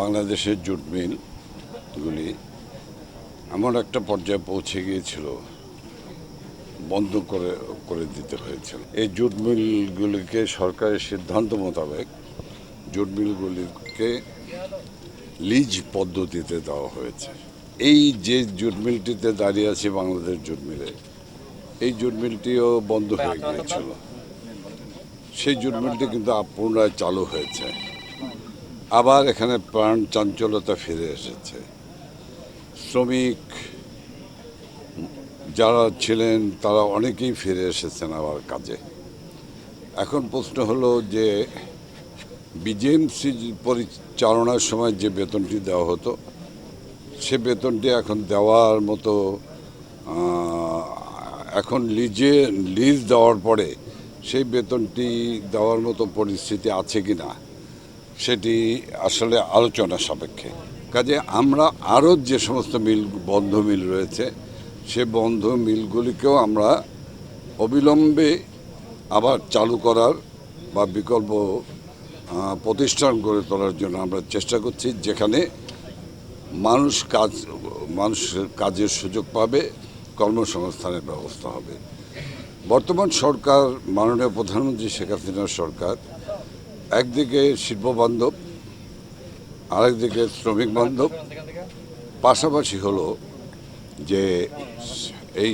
বাংলাদেশের জুট মিলগুলি এমন একটা পর্যায়ে পৌঁছে গিয়েছিল, বন্ধ করে করে দিতে হয়েছিল। এই জুট মিলগুলিকে সরকারের সিদ্ধান্ত মোতাবেক জুট মিলগুলিকে লিজ পদ্ধতিতে দেওয়া হয়েছে। এই যে জুট মিলটিতে দাঁড়িয়ে আছে বাংলাদেশ জুট মিলে, এই জুট মিলটিও বন্ধ হয়ে গিয়েছিল। সেই জুট মিলটি কিন্তু পুনরায় চালু হয়েছে। আবার এখানে প্রাণ চাঞ্চলতা ফিরে এসেছে। শ্রমিক যারা ছিলেন, তারা অনেকেই ফিরে এসেছেন আবার কাজে। এখন প্রশ্ন হলো যে বিজেএমসি পরিচালনার সময় যে বেতনটি দেওয়া হতো, সে বেতনটি এখন দেওয়ার মতো এখন লিজে, লিজ দেওয়ার পরে সেই বেতনটি দেওয়ার মতো পরিস্থিতি আছে কি না সেটি আসলে আলোচনা সাপেক্ষে। কাজে আমরা আরও যে সমস্ত মিল, বন্ধ মিল রয়েছে, সে বন্ধ মিলগুলিকেও আমরা অবিলম্বে আবার চালু করার বা বিকল্প প্রতিষ্ঠান গড়ে তোলার জন্য আমরা চেষ্টা করছি, যেখানে মানুষ কাজ মানুষের কাজের সুযোগ পাবে, কর্মসংস্থানের ব্যবস্থা হবে। বর্তমান সরকার, মাননীয় প্রধানমন্ত্রী শেখ হাসিনার সরকার একদিকে শিল্প বান্ধব আরেকদিকে শ্রমিক বান্ধব। পাশাপাশি হলো যে এই